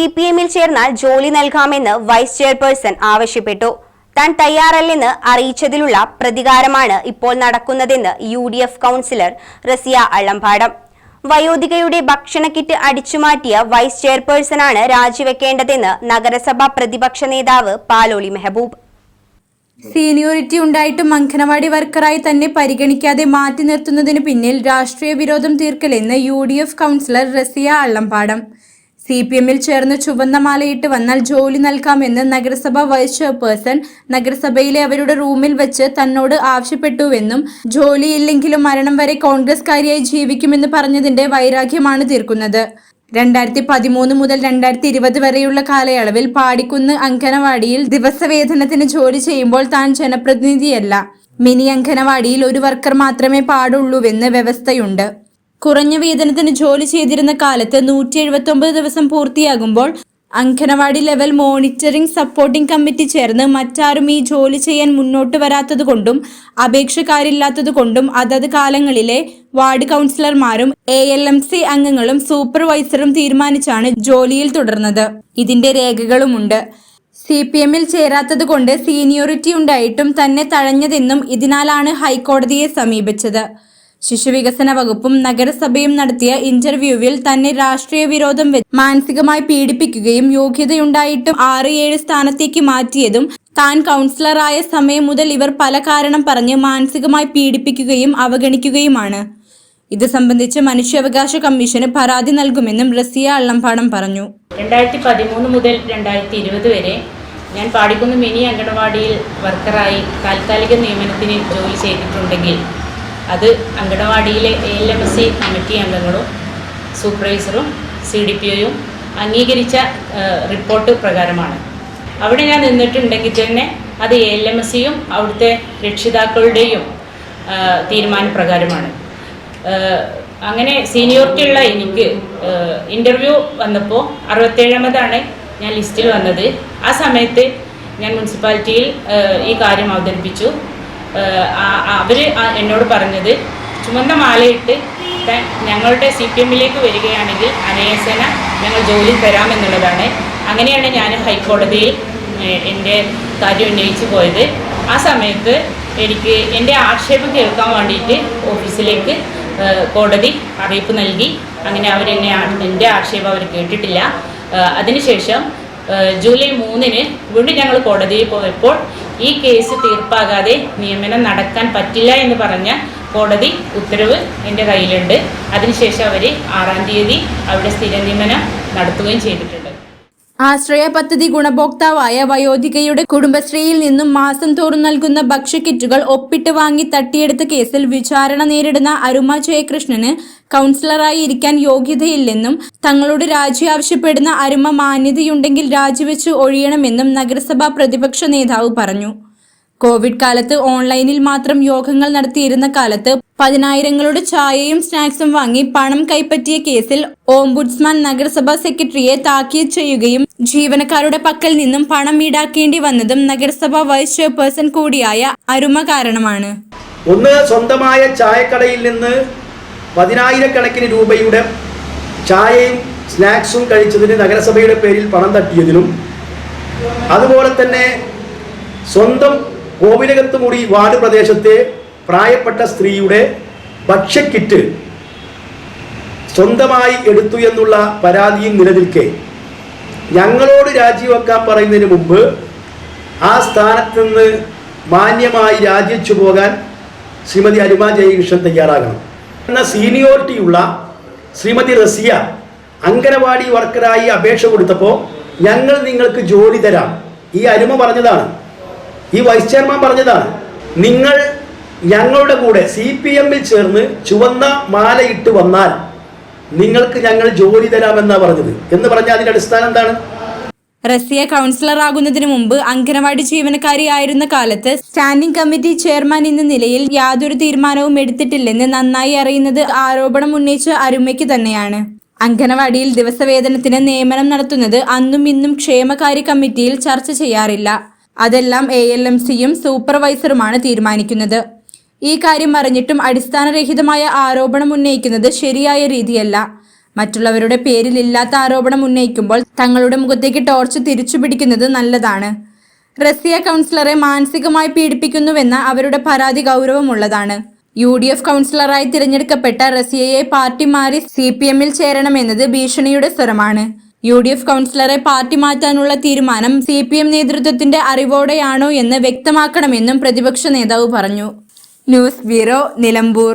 C P എമ്മിൽ ചേർന്നാൽ ജോലി നൽകാമെന്ന് വൈസ് ചെയർപേഴ്സൺ ആവശ്യപ്പെട്ടു. താൻ തയ്യാറല്ലെന്ന് അറിയിച്ചതിലുള്ള പ്രതികാരമാണ് ഇപ്പോൾ നടക്കുന്നതെന്ന് U D F councillor Rasiya Allampadam വയോധികയുടെ ഭക്ഷണ കിറ്റ് അടിച്ചുമാറ്റിയ വൈസ് ചെയർപേഴ്സണാണ് രാജിവെക്കേണ്ടതെന്ന് നഗരസഭാ പ്രതിപക്ഷ നേതാവ് പാലോളി മെഹബൂബ്. സീനിയോറിറ്റി ഉണ്ടായിട്ടും അംഗനവാടി വർക്കറായി തന്നെ പരിഗണിക്കാതെ മാറ്റി നിർത്തുന്നതിന് പിന്നിൽ രാഷ്ട്രീയ വിരോധം തീർക്കലെന്ന് U D F councillor Rasiya Allampadam C P എമ്മിൽ ചേർന്ന് ചുവന്ന മാലയിട്ട് വന്നാൽ ജോലി നൽകാമെന്ന് നഗരസഭ വൈസ് ചെയർപേഴ്സൺ നഗരസഭയിലെ അവരുടെ റൂമിൽ വെച്ച് തന്നോട് ആവശ്യപ്പെട്ടുവെന്നും ജോലിയില്ലെങ്കിലും മരണം വരെ കോൺഗ്രസ്കാരിയായി ജീവിക്കുമെന്ന് പറഞ്ഞതിന്റെ വൈരാഗ്യമാണ് തീർക്കുന്നത്. രണ്ടായിരത്തി പതിമൂന്ന് മുതൽ രണ്ടായിരത്തി ഇരുപത് വരെയുള്ള കാലയളവിൽ പാടിക്കുന്ന് അങ്കനവാടിയിൽ ദിവസവേതനത്തിന് ജോലി ചെയ്യുമ്പോൾ താൻ ജനപ്രതിനിധിയല്ല. മിനി അങ്കനവാടിയിൽ ഒരു വർക്കർ മാത്രമേ പാടുള്ളൂവെന്ന് വ്യവസ്ഥയുണ്ട്. കുറഞ്ഞ വേതനത്തിന് ജോലി ചെയ്തിരുന്ന കാലത്ത് നൂറ്റി എഴുപത്തി ദിവസം പൂർത്തിയാകുമ്പോൾ anganwadi level monitoring supporting committee ചേർന്ന് മറ്റാരും ഈ ജോലി ചെയ്യാൻ മുന്നോട്ട് വരാത്തതുകൊണ്ടും അപേക്ഷക്കാരില്ലാത്തതുകൊണ്ടും അതത് കാലങ്ങളിലെ വാർഡ് കൗൺസിലർമാരും എ എൽ എം സി അംഗങ്ങളും സൂപ്പർവൈസറും തീരുമാനിച്ചാണ് ജോലിയിൽ തുടർന്നത്. ഇതിന്റെ രേഖകളുമുണ്ട്. സി പി എമ്മിൽ ചേരാത്തത് കൊണ്ട് സീനിയോറിറ്റി ഉണ്ടായിട്ടും തന്നെ തഴഞ്ഞതെന്നും ഇതിനാലാണ് ഹൈക്കോടതിയെ സമീപിച്ചത്. ശിശുവികസന വകുപ്പും നഗരസഭയും നടത്തിയ ഇന്റർവ്യൂവിൽ തന്നെ രാഷ്ട്രീയ വിരോധം മാനസികമായി പീഡിപ്പിക്കുകയും യോഗ്യതയുണ്ടായിട്ടും ആറ് ഏഴ് സ്ഥാനത്തേക്ക് മാറ്റിയതും താൻ കൗൺസിലറായ സമയം മുതൽ ഇവർ പല കാരണം പറഞ്ഞ് മാനസികമായി പീഡിപ്പിക്കുകയും അവഗണിക്കുകയുമാണ്. ഇത് സംബന്ധിച്ച് മനുഷ്യാവകാശ കമ്മീഷന് പരാതി നൽകുമെന്നും റസിയ അള്ളംപാടം പറഞ്ഞു. രണ്ടായിരത്തി പതിമൂന്ന് മുതൽ രണ്ടായിരത്തി ഇരുപത് വരെ ഞാൻ പാടിക്കുന്ന് മിനി അംഗനവാടിയിൽ വർക്കറായി താൽക്കാലിക നിയമനത്തിന് ജോലി ചെയ്തിട്ടുണ്ടെങ്കിൽ അത് അങ്കണവാടിയിലെ A L M S C committee അംഗങ്ങളും സൂപ്പർവൈസറും സി ഡി പി ഒയും അംഗീകരിച്ച റിപ്പോർട്ട് പ്രകാരമാണ്. അവിടെ ഞാൻ നിന്നിട്ടുണ്ടെങ്കിൽ തന്നെ അത് എ എൽ എം എസ് സിയും അവിടുത്തെ രക്ഷിതാക്കളുടെയും തീരുമാനപ്രകാരമാണ്. അങ്ങനെ സീനിയോറിറ്റി ഉള്ള എനിക്ക് ഇന്റർവ്യൂ വന്നപ്പോൾ അറുപത്തേഴാമതാണ് ഞാൻ ലിസ്റ്റിൽ വന്നത്. ആ സമയത്ത് ഞാൻ മുനിസിപ്പാലിറ്റിയിൽ ഈ കാര്യം അവതരിപ്പിച്ചു. അവർ എന്നോട് പറഞ്ഞത് ചുമന്ന മാലയിട്ട് ഞങ്ങളുടെ സി പി എമ്മിലേക്ക് വരികയാണെങ്കിൽ അനേസന ഞങ്ങൾ ജോലി തരാമെന്നുള്ളതാണ് അങ്ങനെയാണ് ഞാൻ ഹൈക്കോടതിയിൽ എന്റെ കാര്യം ഉന്നയിച്ചു പോയത്. ആ സമയത്ത് എനിക്ക് എന്റെ ആക്ഷേപം കേൾക്കാൻ വേണ്ടിയിട്ട് ഓഫീസിലേക്ക് കോടതി അറിയിപ്പ് നൽകി. അങ്ങനെ അവരെന്നെ എന്റെ ആക്ഷേപം അവർ കേട്ടിട്ടില്ല. അതിനുശേഷം ജൂലൈ മൂന്നിന് വീണ്ടും ഞങ്ങൾ കോടതിയിൽ പോയപ്പോൾ ഈ കേസ് തീർപ്പാകാതെ നിയമനം നടക്കാൻ പറ്റില്ല എന്ന് പറഞ്ഞ കോടതി ഉത്തരവ് എന്റെ കയ്യിലുണ്ട്. അതിനുശേഷം അവർ ആറാം തീയതി അവിടെ സ്ഥിര നിയമനം നടത്തുകയും ചെയ്തിട്ടുണ്ട്. ആശ്രയ പദ്ധതി ഗുണഭോക്താവായ വയോധികയുടെ കുടുംബശ്രീയിൽ നിന്നും മാസം തോറും നൽകുന്ന ഭക്ഷ്യക്കിറ്റുകൾ ഒപ്പിട്ട് വാങ്ങി തട്ടിയെടുത്ത കേസിൽ വിചാരണ നേരിടുന്ന അരുമ ജയകൃഷ്ണന് കൗൺസിലറായി ഇരിക്കാൻ യോഗ്യതയില്ലെന്നും തങ്ങളോട് രാജി ആവശ്യപ്പെടുന്ന അരുമ മാന്യതയുണ്ടെങ്കിൽ രാജിവെച്ച് ഒഴിയണമെന്നും നഗരസഭാ പ്രതിപക്ഷ നേതാവ് പറഞ്ഞു. കോവിഡ് കാലത്ത് ഓൺലൈനിൽ മാത്രം യോഗങ്ങൾ നടത്തിയിരുന്ന കാലത്ത് പതിനായിരങ്ങളുടെ ചായയും സ്നാക്സും വാങ്ങി പണം കൈപ്പറ്റിയ കേസിൽ ഓംബുഡ്സ്മാൻ നഗരസഭാ സെക്രട്ടറിയെ താക്കീത് ചെയ്യുകയും ജീവനക്കാരുടെ പക്കൽ നിന്നും പണം ഈടാക്കേണ്ടി വന്നതും നഗരസഭാ വൈസ് ചെയർപേഴ്സൺ കൂടിയായ അരുമ കാരണമാണ്. ഒന്ന് സ്വന്തമായ ചായക്കടയിൽ നിന്ന് പതിനായിരക്കണക്കിന് രൂപയുടെ ചായയും സ്നാക്സും കഴിച്ചതിന് നഗരസഭയുടെ പേരിൽ പണം തട്ടിയതിനും അതുപോലെ തന്നെ സ്വന്തം കോവിലകത്ത് മുറി വാർഡ് പ്രദേശത്തെ പ്രായപ്പെട്ട സ്ത്രീയുടെ ഭക്ഷ്യക്കിറ്റ് സ്വന്തമായി എടുത്തു എന്നുള്ള പരാതിയും നിലനിൽക്കെ. ഞങ്ങളോട് രാജിവെക്കാൻ പറയുന്നതിന് മുമ്പ് ആ സ്ഥാനത്ത് നിന്ന് മാന്യമായി രാജിവെച്ചു പോകാൻ ശ്രീമതി അരുമ ജയകൃഷ്ണൻ തയ്യാറാകണം. എന്ന സീനിയോറിറ്റിയുള്ള ശ്രീമതി റസിയ അങ്കനവാടി വർക്കറായി അപേക്ഷ കൊടുത്തപ്പോൾ ഞങ്ങൾ നിങ്ങൾക്ക് ജോലി തരാം. ഈ അരുമ പറഞ്ഞതാണ്. ഈ വൈസ് ചെയർമാൻ പറഞ്ഞതാണ്. നിങ്ങൾ ഞങ്ങളുടെ കൂടെ സി പി എമ്മിൽ ചേർന്ന് ചുവന്ന മാലയിട്ട് വന്നാൽ നിങ്ങൾക്ക് ഞങ്ങൾ ജോലി തരാമെന്നാണ് പറഞ്ഞത്. എന്ന് പറഞ്ഞാൽ അതിന്റെ അടിസ്ഥാനം എന്താണ്? റസിയ കൗൺസിലർ ആകുന്നതിന് മുമ്പ് അംഗനവാടി ജീവനക്കാരിയായിരുന്ന കാലത്ത് സ്റ്റാൻഡിംഗ് കമ്മിറ്റി ചെയർമാൻ എന്ന നിലയിൽ യാതൊരു തീരുമാനവും എടുത്തിട്ടില്ലെന്ന് നന്നായി അറിയുന്നത് ആരോപണം ഉന്നയിച്ച അരുമയ്ക്ക് തന്നെയാണ്. അംഗനവാടിയിൽ ദിവസവേതനത്തിന് നിയമനം നടത്തുന്നത് അന്നും ഇന്നും ക്ഷേമകാര്യ കമ്മിറ്റിയിൽ ചർച്ച ചെയ്യാറില്ല. അതെല്ലാം എ എൽ എം സിയും സൂപ്പർവൈസറുമാണ് തീരുമാനിക്കുന്നത്. ഈ കാര്യം അറിഞ്ഞിട്ടും അടിസ്ഥാനരഹിതമായ ആരോപണം ഉന്നയിക്കുന്നത് ശരിയായ രീതിയല്ല. മറ്റുള്ളവരുടെ പേരിൽ ഇല്ലാത്ത ആരോപണം ഉന്നയിക്കുമ്പോൾ തങ്ങളുടെ മുഖത്തേക്ക് ടോർച്ച് തിരിച്ചു പിടിക്കുന്നത് നല്ലതാണ്. റസിയ കൗൺസിലറെ മാനസികമായി പീഡിപ്പിക്കുന്നുവെന്ന അവരുടെ പരാതി ഗൗരവമുള്ളതാണ്. യു ഡി എഫ് കൗൺസിലറായി തിരഞ്ഞെടുക്കപ്പെട്ട റസിയയെ പാർട്ടി മാറി സി പി എമ്മിൽ ചേരണമെന്നത് ഭീഷണിയുടെ സ്വരമാണ്. യു ഡി എഫ് കൗൺസിലറെ പാർട്ടി മാറ്റാനുള്ള തീരുമാനം സി പി എം നേതൃത്വത്തിന്റെ അറിവോടെയാണോ എന്ന് വ്യക്തമാക്കണമെന്നും പ്രതിപക്ഷ നേതാവ് പറഞ്ഞു. News bureau Nilambur.